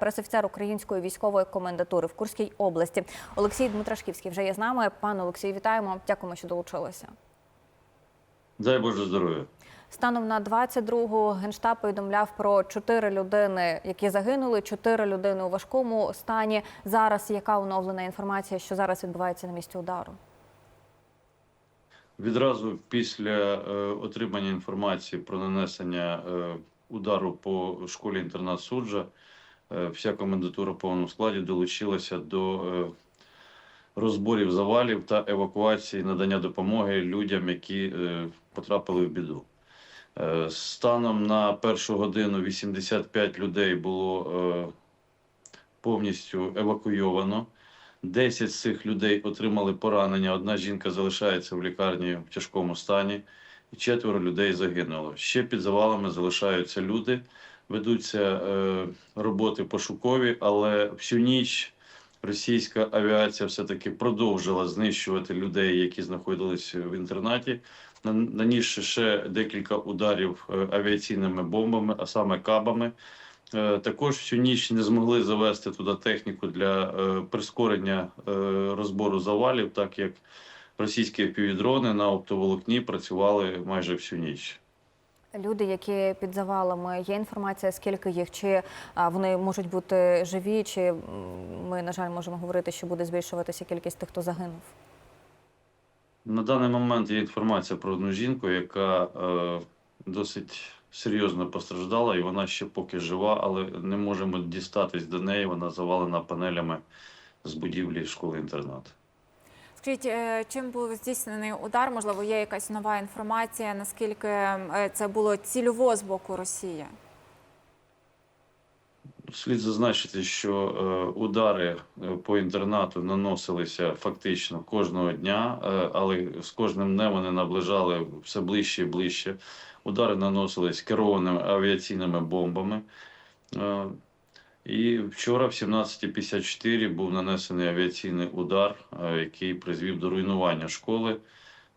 пресофіцер Української військової комендатури в Курській області. Олексій Дмитрашківський вже є з нами. Пане Олексію, вітаємо. Дякуємо, що долучилися. Дай Боже здоров'я. Станом на 22-гу Генштаб повідомляв про чотири людини, які загинули, чотири людини у важкому стані. Зараз яка оновлена інформація, що зараз відбувається на місці удару? Відразу після е, отримання інформації про нанесення е, удару по школі інтернат суджа, вся комендатура в повному складі долучилася до е, розборів завалів та евакуації надання допомоги людям, які е, потрапили в біду. Е, станом на першу годину 85 людей було е, повністю евакуйовано. 10 з цих людей отримали поранення. Одна жінка залишається в лікарні в тяжкому стані, і четверо людей загинуло. Ще під завалами залишаються люди. Ведуться е, роботи пошукові, але всю ніч російська авіація все-таки продовжила знищувати людей, які знаходились в інтернаті, на- нанісши ще декілька ударів е, авіаційними бомбами, а саме кабами. Е, Також всю ніч не змогли завести туди техніку для прискорення розбору завалів, так як російські півдрони на оптоволокні працювали майже всю ніч. Люди, які під завалами, є інформація, скільки їх, чи вони можуть бути живі, чи ми, на жаль, можемо говорити, що буде збільшуватися кількість тих, хто загинув. На даний момент є інформація про одну жінку, яка е, досить серйозно постраждала, і вона ще поки жива, але не можемо дістатись до неї. Вона завалена панелями з будівлі школи-інтернату. Скажіть, е, чим був здійснений удар? Можливо, є якась нова інформація, наскільки е, це було цільово з боку Росії? Слід зазначити, що е, удари по інтернату наносилися фактично кожного дня, але з кожним днем вони наближали все ближче і ближче. Удари наносились керованими авіаційними бомбами. І вчора, в 17.54, був нанесений авіаційний удар, е, який призвів до руйнування школи.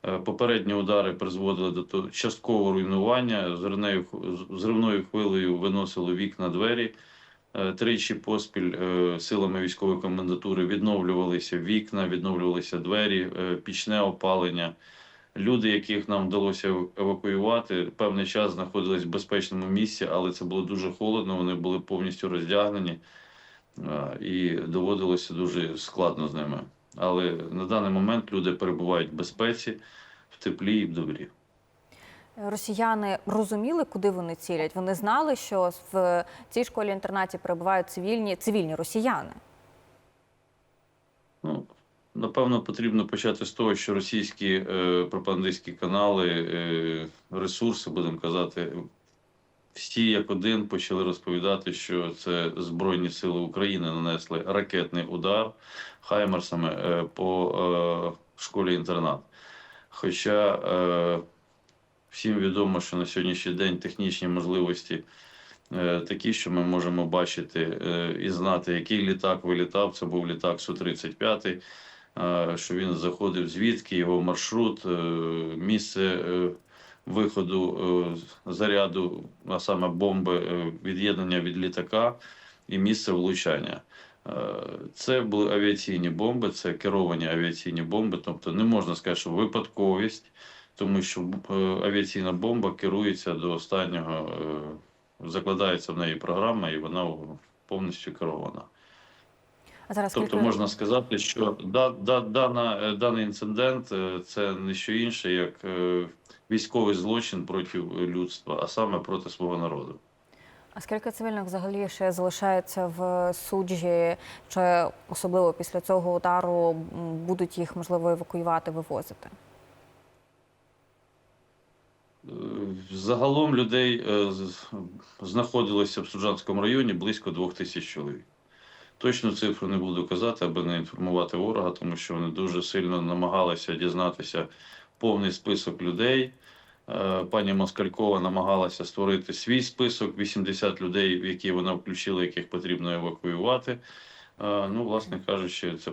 Е, Попередні удари призводили до часткового руйнування. Зривною, хвилею виносило вікна двері. Е, Тричі поспіль силами військової комендатури відновлювалися вікна, відновлювалися двері, пічне опалення. Люди, яких нам вдалося евакуювати, певний час знаходились в безпечному місці, але це було дуже холодно. Вони були повністю роздягнені е, і доводилося дуже складно з ними. Але на даний момент люди перебувають в безпеці, в теплі і в добрі. Росіяни розуміли, куди вони цілять. Вони знали, що в цій школі інтернаті перебувають цивільні цивільні росіяни. Напевно, потрібно почати з того, що російські е, пропагандистські канали, е, ресурси, будемо казати, всі як один почали розповідати, що це Збройні Сили України нанесли ракетний удар хаймерсами е, по е, школі-інтернат. Хоча е, всім відомо, що на сьогоднішній день технічні можливості е, такі, що ми можемо бачити е, і знати, який літак вилітав. Це був літак Су-35, е, що він заходив звідки, його маршрут, е, місце е, виходу е, заряду, а саме бомби, від'єднання від літака і місце влучання. Це були авіаційні бомби, це керовані авіаційні бомби, тобто не можна сказати, що випадковість, тому що авіаційна бомба керується до останнього, закладається в неї програма, і вона повністю керована. Зараз Тобто скільки можна сказати, що да, да, дана, е, даний інцидент е, це не що інше, як е, військовий злочин проти людства, а саме проти свого народу. а скільки цивільних взагалі ще залишається в суджі, чи особливо після цього удару будуть їх можливо евакуювати, вивозити? Загалом людей знаходилося в Суджанському районі близько двох тисяч чоловік. Точну цифру не буду казати, аби не інформувати ворога, тому що вони дуже сильно намагалися дізнатися повний список людей. Е, Пані Москалькова намагалася створити свій список 80 людей, в які вона включила, яких потрібно евакуювати. Е, Ну, власне кажучи, це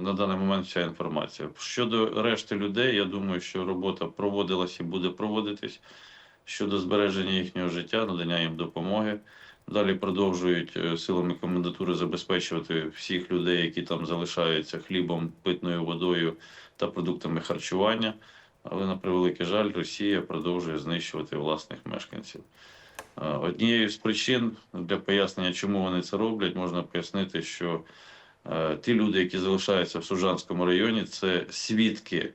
на даний момент вся інформація. Щодо решти людей, я думаю, що робота проводилась і буде проводитись щодо збереження їхнього життя, надання їм допомоги. Далі продовжують е, силами комендатури забезпечувати всіх людей, які там залишаються хлібом, питною водою та продуктами харчування. Але на превеликий жаль, Росія продовжує знищувати власних мешканців. Е, Однією з причин для пояснення, чому вони це роблять, можна пояснити, що е, ті люди, які залишаються в Сужанському районі, це свідки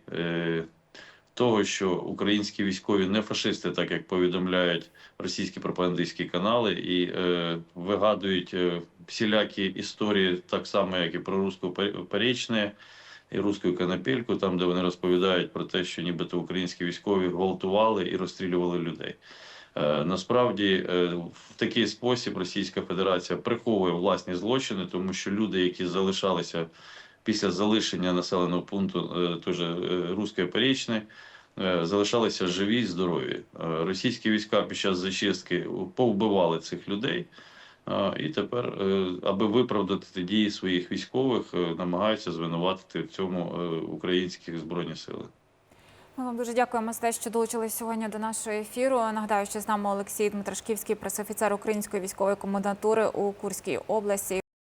того, що українські військові не фашисти, так як повідомляють російські пропагандистські канали, і е, вигадують е, всілякі історії, так само, як і про руську Порічне і руську канапельку, там, де вони розповідають про те, що нібито українські військові гвалтували і розстрілювали людей. Е, Насправді, е, в такий спосіб Російська Федерація приховує власні злочини, тому що люди, які залишалися після залишення населеного пункту е, е, Руської Порічне, залишалися живі й здорові. Е, Російські війська під час зачистки повбивали цих людей. е, І тепер, е, аби виправдати дії своїх військових, е, намагаються звинуватити в цьому е, українські збройні сили. Ми вам дуже дякуємо за те, що долучились сьогодні до нашого ефіру. Нагадаю, що з нами Олексій Дмитрашківський, пресофіцер Української військової комендатури у Курській області.